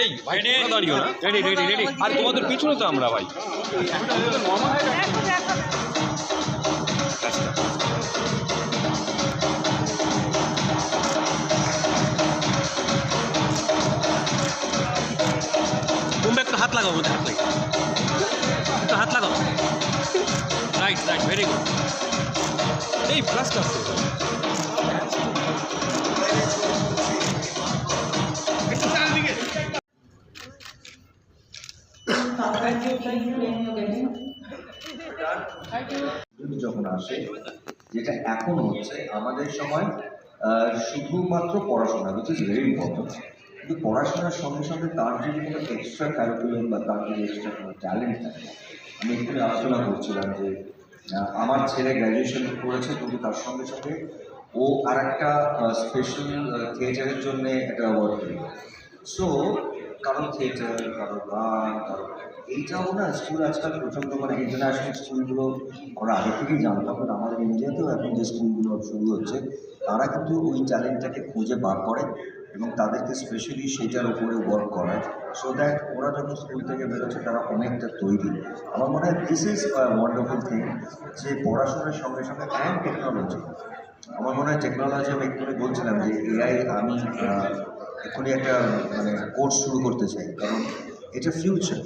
এই ভাই দাঁড়িও না। রেডি রেডি রেডি আর তোমাদের পিছনে তো আমরা ভাই। হাত লাগাও হাত লাগাও। একটু হাত লাগাও। রাইট রাইট ভেরি গুড এই ফ্লাস্ট আসছে। যখন আসে, যেটা এখন হচ্ছে, আমাদের সময় শুধুমাত্র পড়াশোনা উইচ ইজ ভেরি ইম্পর্টেন্ট কিন্তু পড়াশোনার সঙ্গে সঙ্গে তার যদি কোনো এক্সট্রা ক্যারিকুলাম বা তার যদি এক্সট্রা কোনো ট্যালেন্ট থাকে, আমি একটু আলোচনা করছিলাম যে আমার ছেলে গ্র্যাজুয়েশন করেছে, কিন্তু তার সঙ্গে সঙ্গে ও আর একটা স্পেশাল থিয়েটারের জন্য একটা অ্যাওয়ার্ড পেল। সো কারও থিয়েটার কারও গান, কারও এইটাও না স্কুল আজকাল প্রচণ্ড মানে ইন্টারন্যাশনাল স্কুলগুলো, আমরা আগে থেকেই জানতাম বাট আমাদের ইন্ডিয়াতেও এখন যে স্কুলগুলো শুরু হচ্ছে, তারা কিন্তু ওই ট্যালেন্টটাকে খুঁজে বার করে এবং তাদেরকে স্পেশালি সেটার উপরে ওয়ার্ক করায়। সো দ্যাট ওরা যখন স্কুল থেকে বেরোচ্ছে, তারা অনেকটা তৈরি। আমার মনে হয় দিস ইজ ওয়ান্ডারফুল থিং যে পড়াশোনার সঙ্গে সঙ্গে অ্যান্ড টেকনোলজি আমার মনে হয় টেকনোলজি আমি এক্ষুনি বলছিলাম যে এআই আমি এক্ষুনি একটা মানে কোর্স শুরু করতে চাই। কারণ এটা ফিউচার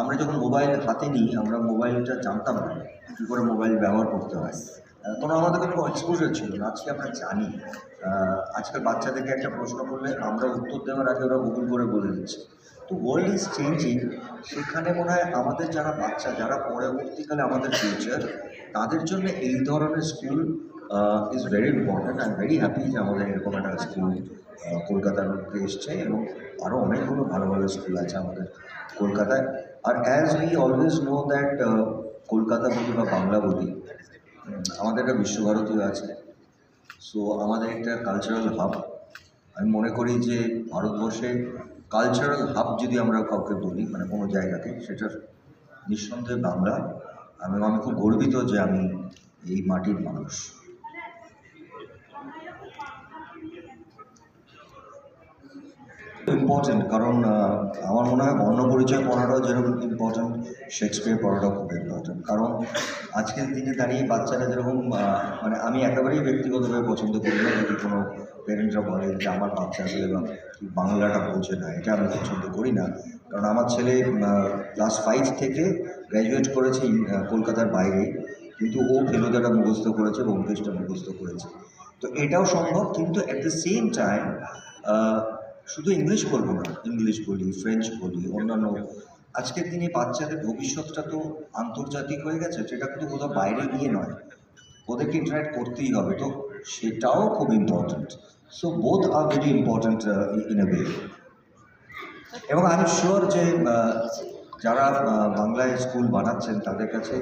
আমরা যখন মোবাইল হাতে নিই, আমরা মোবাইলটা জানতাম না কী করে মোবাইল ব্যবহার করতে হয়। তখন আমাদের কোনো এক্সপোজার ছিল না, আজকে আমরা জানি। আজকাল বাচ্চাদেরকে একটা প্রশ্ন করলে আমরা উত্তর দেওয়ার আগে ওরা গুগল করে বলে দিচ্ছে। তো ওয়ার্ল্ড ইজ চেঞ্জিং সেখানে মনে হয় আমাদের যারা বাচ্চা, যারা পরবর্তীকালে আমাদের ফিউচার তাদের জন্য এই ধরনের school is very important I am very happy যে আমাদের এরকম একটা স্কুল কলকাতার মধ্যে এসছে এবং আরও অনেকগুলো ভালো ভালো স্কুল আছে আমাদের কলকাতায়। আর as we always know that Kolkata বলি বা বাংলা বলি আমাদের একটা বিশ্বভারতীও আছে। সো আমাদের একটা কালচারাল হাব আমি মনে করি যে ভারতবর্ষে কালচারাল হাব যদি আমরা কাউকে বলি মানে কোনো জায়গাকে, সেটা নিঃসন্দেহে বাংলা। আমি আমি খুব গর্বিত যে আমি এই মাটির মানুষ। ইম্পর্টেন্ট কারণ আমার মনে হয় বর্ণ পরিচয় পড়াটাও যেরকম ইম্পর্টেন্ট শেক্সপিয়ার পড়াটাও খুব ইম্পর্টেন্ট কারণ, আজকের দিনে দাঁড়িয়ে বাচ্চারা যেরকম মানে আমি একেবারেই ব্যক্তিগতভাবে পছন্দ করি না, যদি কোনো প্যারেন্টরা বলে যে আমার বাচ্চা আসলে বাংলাটা বোঝে না, এটা আমি পছন্দ করি না। কারণ আমার ছেলে ক্লাস ফাইভ থেকে গ্র্যাজুয়েট করেছে কলকাতার বাইরে, কিন্তু ও ফেলুদাটা মুখস্থ করেছে, ব্যোমকেশটা মুখস্থ করেছে। তো এটাও সম্ভব, কিন্তু অ্যাট দ্য সেম টাইম শুধু ইংলিশ বলব না, ইংলিশ বলি, ফ্রেঞ্চ বলি, অন্যান্য আজকের দিনে বাচ্চাদের ভবিষ্যৎটা তো আন্তর্জাতিক হয়ে গেছে, সেটা কিন্তু কোথাও বাইরে গিয়ে নয়। ওদেরকে ইন্টারাক্ট করতেই হবে, তো সেটাও খুব important so both R very important in a way এবং আমি শিওর যে যারা বাংলায় স্কুল বানাচ্ছেন, তাদের কাছে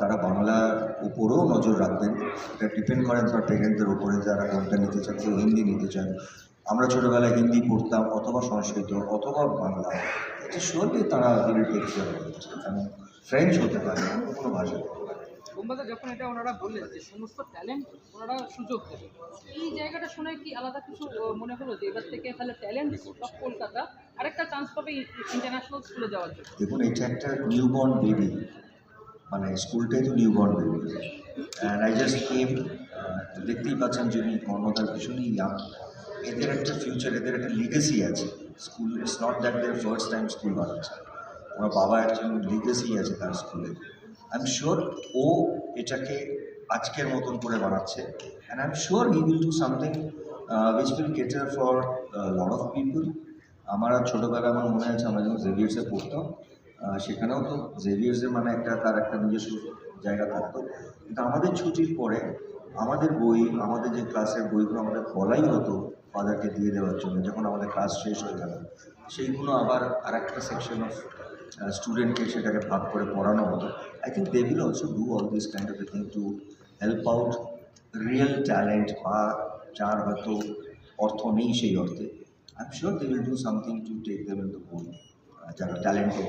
তারা বাংলার উপরেও নজর রাখবেন। এটা ডিপেন্ড করেন তার পেরেন্টদের উপরে, যারা কোনটা নিতে চান, কেউ হিন্দি নিতে চান আমরা ছোটোবেলায় হিন্দি পড়তাম অথবা সংস্কৃত অথবা বাংলা। এটা শিওরলি তারা দিলে টেক ফ্রেঞ্চ হতে পারে অন্য কোনো ভাষা। বোম্বাতে যখন এটা ওনারা বললেন যে সমস্ত ট্যালেন্ট ওনারা সুযোগ দেবে এই জায়গাটা শুনে কি আলাদা কিছু মনে হলো যে এবার থেকে তাহলে ট্যালেন্ট অফ কলকাতা আরেকটা চান্স পাবে ইন্টারন্যাশনাল স্কুলে যাওয়ার জন্য? দেখুন এটা একটা নিউবর্ন বেবি মানে স্কুলটাই তো newborn baby and I just came দেখতেই পাচ্ছেন যিনি কর্ণধার ভীষণই ইয়াং এদের একটা ফিউচার এদের একটা লিগেসি আছে। School it's not that their first time school বানাচ্ছে। ওনার বাবা একজন লিগেসি আছে তার স্কুলে আই এম শিওর ও এটাকে আজকের মতন করে বানাচ্ছে। And I am sure he will do something which will cater for lot of people আমার আর ছোটোবেলায় আমার মনে আছে, আমরা যখন জেভিয়ার্সে পড়তাম সেখানেও তো জেভিয়ার্সের মানে একটা, তার একটা নিজস্ব জায়গা থাকতো। কিন্তু আমাদের ছুটির পরে আমাদের বই, আমাদের যে ক্লাসের বইগুলো আমাদের বলাই হতো ফাদারকে দিয়ে দেওয়ার জন্য, যখন আমাদের ক্লাস শেষ হয়ে গেল, সেইগুলো আবার আর একটা সেকশন অফ স্টুডেন্টকে সেটাকে ভাগ করে পড়ানো হতো। I think they will also do all this kind of thing to help out real talent বা যার হয়তো অর্থ নেই সেই অর্থে। I am sure they will do something to take them in the board যারা ট্যালেন্টেড